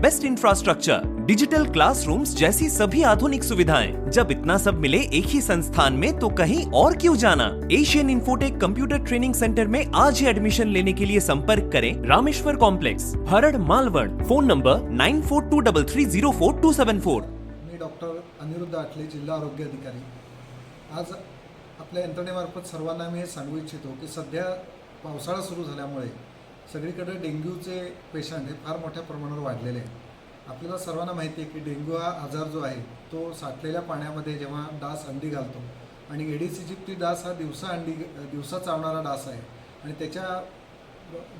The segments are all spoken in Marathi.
best infrastructure, digital classrooms जैसी सभी आधुनिक सुविधाएँ। जब इतना सब मिले एक ही संस्थान में तो कहीं और क्यों जाना? Asian Infotech computer training centre में आज ही एडमिशन लेने के लिए संपर्क करें Rameshwar complex Harad Malvad phone number nine four two double three zero four two seven four मी डॉक्टर अनिरुद्ध आठले, जिल्हा आरोग्य अधिकारी। आज आपल्या यंत्रणेमार्फत सर्वांना मी हे सांगू इच्छितो की सध्या पावसाळा सुरू झाल्यामुळे सगळीकडे डेंग्यूचे पेशंट हे फार मोठ्या प्रमाणावर वाढलेले आहेत. आपल्याला सर्वांना माहिती आहे की डेंग्यू हा आजार जो आहे तो साठलेल्या पाण्यामध्ये जेव्हा डास अंडी घालतो आणि एडिस इजिप्ती डास हा दिवसा अंडी दिवसा चावणारा डास आहे आणि त्याच्या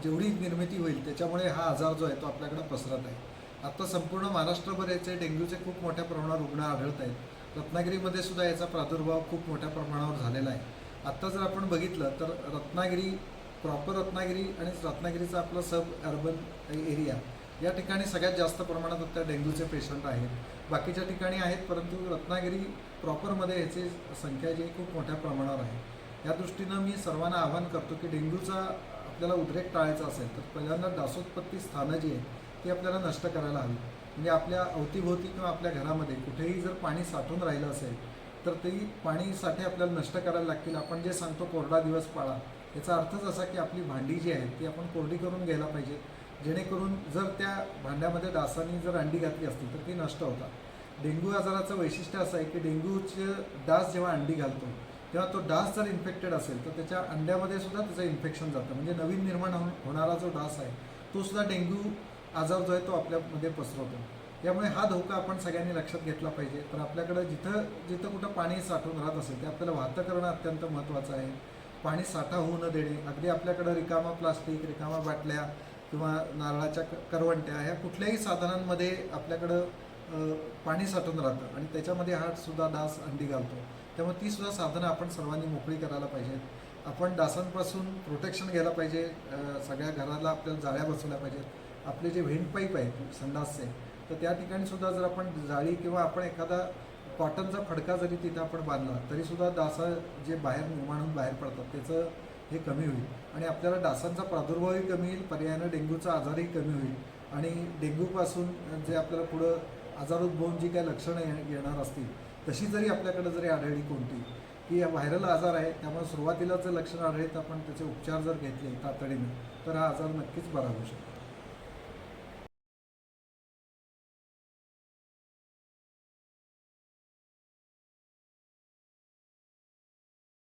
जेवढी निर्मिती होईल त्याच्यामुळे हा आजार जो आहे तो आपल्याकडे पसरत आहे. आत्ता संपूर्ण महाराष्ट्रभर याचे डेंग्यूचे खूप मोठ्या प्रमाणावर रुग्ण आढळत आहेत. रत्नागिरीमध्ये सुद्धा याचा प्रादुर्भाव खूप मोठ्या प्रमाणावर झालेला आहे. आत्ता जर आपण बघितलं तर रत्नागिरी प्रॉपर रत्नागिरी आणि रत्नागिरीचा आपला सब अर्बन एरिया या ठिकाणी सगळ्यात जास्त प्रमाणात आता डेंग्यूचे पेशंट आहेत. बाकीच्या ठिकाणी आहेत परंतु रत्नागिरी प्रॉपरमध्ये याची संख्या जी खूप मोठ्या प्रमाणावर आहे. या दृष्टीनं मी सर्वांना आवाहन करतो की डेंग्यूचा आपल्याला उद्रेक टाळायचा असेल तर पहिल्यांदा डासोत्पत्ती स्थानं जी आहेत ती आपल्याला नष्ट करायला हवी. म्हणजे आपल्या अवतीभोवती किंवा आपल्या घरामध्ये कुठेही जर पाणी साठून राहिलं असेल तर ते पाणीसाठी आपल्याला नष्ट करायला लागतील. आपण जे सांगतो कोरडा दिवस पाळा याचा अर्थच असा की आपली भांडी जी आहेत ती आपण कोरडी करून घ्यायला पाहिजे. जेणेकरून जर त्या भांड्यामध्ये डासांनी जर अंडी घातली असतील तर ती नष्ट होतात. डेंग्यू आजाराचं वैशिष्ट्य असं आहे की डेंग्यूचे डास जेव्हा अंडी घालतो तेव्हा तो डास जर इन्फेक्टेड असेल तर त्याच्या अंड्यामध्ये सुद्धा त्याचं इन्फेक्शन जातं. म्हणजे नवीन निर्माण होणारा जो डास आहे तो सुद्धा डेंग्यू आजार जो आहे तो आपल्यामध्ये पसरवतो. त्यामुळे हा धोका आपण सगळ्यांनी लक्षात घेतला पाहिजे. तर आपल्याकडं जिथं जिथं कुठं पाणी साठवून राहत असेल ते आपल्याला वाहतं करणं अत्यंत महत्त्वाचं आहे. पाणी साठा होऊ न देणे अगदी आपल्याकडं रिकामा प्लास्टिक रिकामा बाटल्या किंवा नारळाच्या करवंट्या ह्या कुठल्याही साधनांमध्ये आपल्याकडं पाणी साठून राहतं आणि त्याच्यामध्ये हा सुद्धा डास अंडी घालतो. त्यामुळे ती सुद्धा साधनं आपण सर्वांनी मोकळी करायला पाहिजेत. आपण डासांपासून प्रोटेक्शन घ्यायला पाहिजे सगळ्या घराला आपल्याला जाळ्या बसवल्या पाहिजेत. आपले जे व्हेंट पाईप आहेत संडासचे तर त्या ठिकाणी सुद्धा जर आपण जाळी किंवा आपण एखादा कॉटनचा फडका जरी तिथं आपण बांधला तरीसुद्धा डासा जे बाहेर निर्माण होऊन बाहेर पडतात त्याचं हे कमी होईल. आणि आपल्याला डासांचा प्रादुर्भावही कमी होईल पर्यायानं डेंग्यूचा आजारही कमी होईल. आणि डेंग्यूपासून जे आपल्याला पुढं आजार उद्भवून जी काही लक्षणं ये- येणार असतील तशी जरी आपल्याकडे जरी आढळली कोणती की व्हायरल आजार आहे त्यामुळे सुरुवातीला जर लक्षणं आढळली तर आपण त्याचे उपचार जर घेतले तातडीनं तर हा आजार नक्कीच बरा होऊ शकतो.